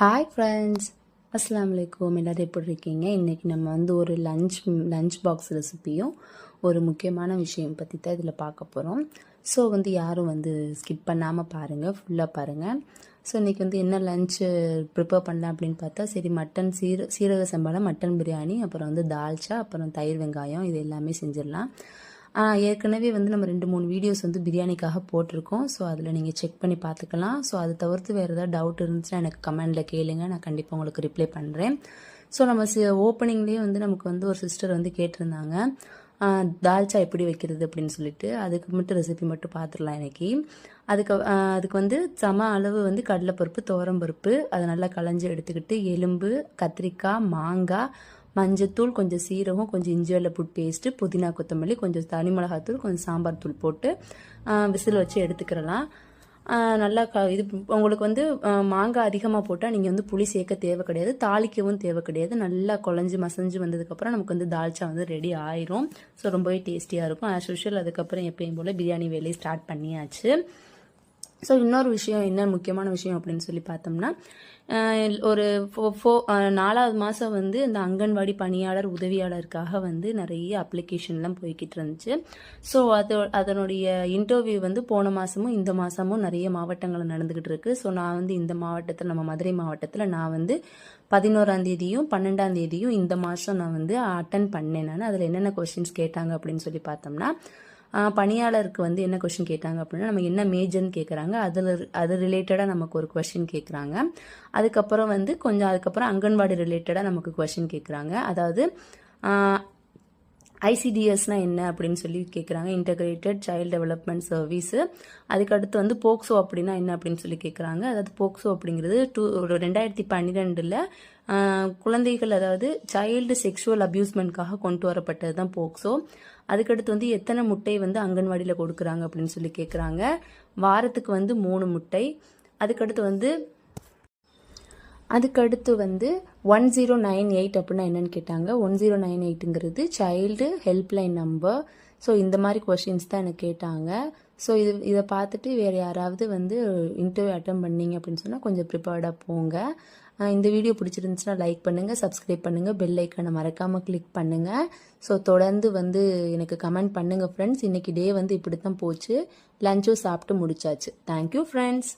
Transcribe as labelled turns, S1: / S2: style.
S1: Hi friends அஸ்லாம் வலைக்கம் எல்லோரும் எப்படி இருக்கீங்க? இன்றைக்கி நம்ம வந்து ஒரு லஞ்ச் லஞ்ச் பாக்ஸ் ரெசிபியும் ஒரு முக்கியமான விஷயம் பற்றி தான் இதில் பார்க்க போகிறோம் ஸோ வந்து யாரும் வந்து ஸ்கிப் பண்ணாமல் பாருங்கள் ஃபுல்லாக பாருங்கள் ஸோ இன்றைக்கி வந்து என்ன லஞ்சு ப்ரிப்பேர் பண்ணலாம் அப்படின்னு பார்த்தா சரி மட்டன் சீர சீரக சம்பளம் மட்டன் பிரியாணி அப்புறம் வந்து தால்ச்சா அப்புறம் தயிர் வெங்காயம் இது எல்லாமே செஞ்சிடலாம். ஏற்கனவே வந்து நம்ம ரெண்டு மூணு வீடியோஸ் வந்து பிரியாணிக்காக போட்டிருக்கோம். ஸோ அதில் நீங்கள் செக் பண்ணி பார்த்துக்கலாம். ஸோ அது தவிர்த்து வேறு ஏதாவது டவுட் இருந்துச்சுன்னா எனக்கு கமெண்டில் கேளுங்க. நான் கண்டிப்பாக உங்களுக்கு ரிப்ளை பண்ணுறேன் ஸோ நம்ம ஓப்பனிங்லேயே வந்து நமக்கு வந்து ஒரு சிஸ்டர் வந்து கேட்டிருந்தாங்க. தால்ச்சா எப்படி வைக்கிறது அப்படின்னு சொல்லிட்டு. அதுக்கு மட்டும் ரெசிபி மட்டும் பார்த்துடலாம் இன்னைக்கு. அதுக்கு அதுக்கு வந்து சம அளவு வந்து கடலைப்பருப்பு துவரம்பருப்பு. அதை நல்லா களைஞ்சி எடுத்துக்கிட்டு எலும்பு கத்திரிக்காய் மாங்காய் மஞ்சத்தூள் கொஞ்சம் சீரகம் கொஞ்சம் இஞ்சி வெள்ளப்பூட் பேஸ்ட்டு புதினா கொத்தமல்லி கொஞ்சம் தனி மிளகாத்தூள் கொஞ்சம் சாம்பார் தூள் போட்டு விசில் வச்சு எடுத்துக்கிறலாம் நல்லா க இது உங்களுக்கு வந்து மாங்காய் அதிகமாக போட்டால் நீங்கள் வந்து புளி சேர்க்க தேவை கிடையாது தாளிக்கவும் தேவை கிடையாது. நல்லா குழஞ்சி மசஞ்சு வந்ததுக்கப்புறம் நமக்கு வந்து தால்ச்சா வந்து ரெடி ஆயிரும். ஸோ ரொம்பவே டேஸ்டியாக இருக்கும். ஆஸ் யூஷுவல் அதுக்கப்புறம் எப்பயும் போல் பிரியாணி வேலையை ஸ்டார்ட் பண்ணியாச்சு. ஸோ இன்னொரு விஷயம் என்ன முக்கியமான விஷயம் அப்படின்னு சொல்லி பார்த்தோம்னா ஒரு ஃபோ ஃபோ நாலாவது மாதம் வந்து இந்த அங்கன்வாடி பணியாளர் உதவியாளருக்காக வந்து நிறைய அப்ளிகேஷன்லாம் போய்கிட்டு இருந்துச்சு. ஸோ அது அதனுடைய இன்டர்வியூ வந்து போன மாதமும் இந்த மாதமும் நிறைய மாவட்டங்களில் நடந்துக்கிட்டு இருக்கு. ஸோ நான் வந்து இந்த மாவட்டத்தில் நம்ம மதுரை மாவட்டத்தில் நான் வந்து பதினோராம் தேதியும் பன்னெண்டாம் தேதியும் இந்த மாதம் நான் வந்து அட்டன் பண்ணேன் நான். அதில் என்னென்ன கொஸ்டின்ஸ் கேட்டாங்க அப்படின்னு சொல்லி பார்த்தோம்னா பணியாளருக்கு வந்து என்ன கொஷின் கேட்டாங்க அப்படின்னா நம்ம என்ன மேஜர்னு கேட்குறாங்க அதில் அது ரிலேட்டடாக நமக்கு ஒரு கொஷின் கேட்குறாங்க அதுக்கப்புறம் வந்து கொஞ்சம் அதுக்கப்புறம் அங்கன்வாடி ரிலேட்டடாக நமக்கு கொஷின் கேட்குறாங்க அதாவது ஐசிடிஎஸ்னால் என்ன அப்படின்னு சொல்லி கேட்குறாங்க இன்டகிரேட்டட் சைல்டு டெவலப்மெண்ட் சர்வீஸு அதுக்கடுத்து வந்து போக்சோ அப்படின்னா என்ன அப்படின்னு சொல்லி கேட்குறாங்க அதாவது போக்சோ அப்படிங்கிறது டூ ஒரு ரெண்டாயிரத்தி பன்னிரெண்டில் குழந்தைகள் அதாவது சைல்டு செக்ஷுவல் அப்யூஸ்மெண்ட்காக கொண்டு வரப்பட்டது தான் போக்சோ. அதுக்கடுத்து வந்து எத்தனை முட்டை வந்து அங்கன்வாடியில் கொடுக்குறாங்க அப்படின்னு சொல்லி கேட்குறாங்க வாரத்துக்கு வந்து மூணு முட்டை. அதுக்கடுத்து வந்து அதுக்கடுத்து வந்து ஒன் ஜீரோ நைன் எயிட் அப்படின்னா என்னன்னு கேட்டாங்க. ஒன் ஜீரோ நைன் எயிட்டுங்கிறது சைல்டு ஹெல்ப்லைன் நம்பர் ஸோ இந்த மாதிரி கொஷின்ஸ் தான் எனக்கு கேட்டாங்க. ஸோ இது இதை பார்த்துட்டு வேறு யாராவது வந்து இன்டர்வியூ அட்டன் பண்ணீங்க அப்படின்னு சொன்னால் கொஞ்சம் ப்ரிப்பேர்டாக போங்க. இந்த வீடியோ பிடிச்சிருந்துச்சுன்னா லைக் பண்ணுங்கள் சப்ஸ்கிரைப் பண்ணுங்கள் பெல் ஐக்கனை மறக்காமல் கிளிக் பண்ணுங்கள் ஸோ தொடர்ந்து வந்து எனக்கு கமெண்ட் பண்ணுங்கள் ஃப்ரெண்ட்ஸ் இன்றைக்கி டே வந்து இப்படி தான் போச்சு லஞ்சும் சாப்பிட்டு முடிச்சாச்சு. Thank you friends